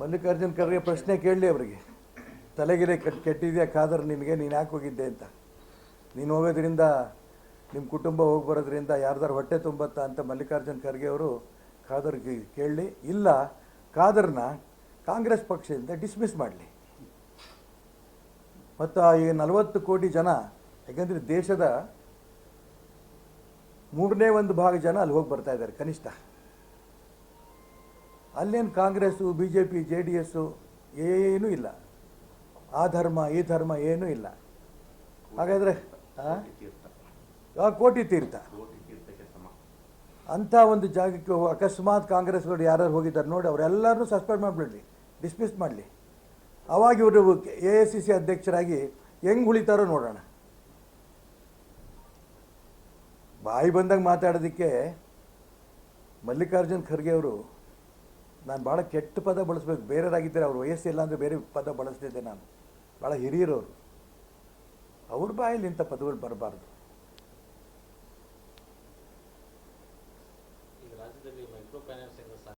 ಮಲ್ಲಿಕಾರ್ಜುನ್ ಖರ್ಗೆ ಪ್ರಶ್ನೆ ಕೇಳಲಿ ಅವರಿಗೆ. ತಲೆಗಿಲೆ ಕಟ್, ಕೆಟ್ಟಿದೆಯಾ ಖಾದರ್, ನಿಮಗೆ ನೀನು ಯಾಕೆ ಹೋಗಿದ್ದೆ ಅಂತ? ನೀನು ಹೋಗೋದ್ರಿಂದ ನಿಮ್ಮ ಕುಟುಂಬ ಹೋಗಿ ಬರೋದ್ರಿಂದ ಯಾರ್ದಾರು ಹೊಟ್ಟೆ ತುಂಬತ್ತಾ ಅಂತ ಮಲ್ಲಿಕಾರ್ಜುನ್ ಖರ್ಗೆ ಅವರು ಖಾದರ್ಗೆ ಕೇಳಲಿ. ಇಲ್ಲ, ಖಾದರ್ನ ಕಾಂಗ್ರೆಸ್ ಪಕ್ಷದಿಂದ ಡಿಸ್ಮಿಸ್ ಮಾಡಲಿ. ಮತ್ತು ಈ ನಲವತ್ತು ಕೋಟಿ ಜನ, ಯಾಕಂದರೆ ದೇಶದ ಮೂರನೇ ಒಂದು ಭಾಗ ಜನ ಅಲ್ಲಿ ಹೋಗಿ ಬರ್ತಾ ಇದ್ದಾರೆ, ಕನಿಷ್ಠ. ಅಲ್ಲೇನು Congress B J P J D S ಏನೂ ಇಲ್ಲ. ಆ ಧರ್ಮ, ಈ ಧರ್ಮ ಏನೂ ಇಲ್ಲ. ಹಾಗಾದರೆ ಕೋಟಿ ತೀರ್ಥ. ಅಂಥ ಒಂದು ಜಾಗಕ್ಕೆ ಅಕಸ್ಮಾತ್ ಕಾಂಗ್ರೆಸ್ಗಳು ಯಾರ್ಯಾರು ಹೋಗಿದ್ದಾರೆ ನೋಡಿ ಅವರೆಲ್ಲರೂ ಸಸ್ಪೆಂಡ್ ಮಾಡಿಬಿಡಲಿ, ಡಿಸ್ಮಿಸ್ ಮಾಡಲಿ. ಅವಾಗ ಇವರು ಎ ಎ ಸಿ ಸಿ ಅಧ್ಯಕ್ಷರಾಗಿ ಹೆಂಗೆ ಉಳಿತಾರೋ ನೋಡೋಣ. ಬಾಯಿ ಬಂದಾಗ ಮಾತಾಡೋದಕ್ಕೆ ಮಲ್ಲಿಕಾರ್ಜುನ್ ಖರ್ಗೆ ಅವರು ನಾನು ಭಾಳ ಕೆಟ್ಟ ಪದ ಬಳಸ್ಬೇಕು. ಬೇರೆಯವರಾಗಿದ್ದರೆ ಅವ್ರ ವಯಸ್ಸಿಲ್ಲ ಅಂದರೆ ಬೇರೆ ಪದ ಬಳಸ್ತಿದ್ದೆ ನಾನು. ಭಾಳ ಹಿರಿಯರವರು. ಅವ್ರ ಬಾಯಲ್ಲಿ ಇಂಥ ಪದಗಳು ಬರಬಾರ್ದು.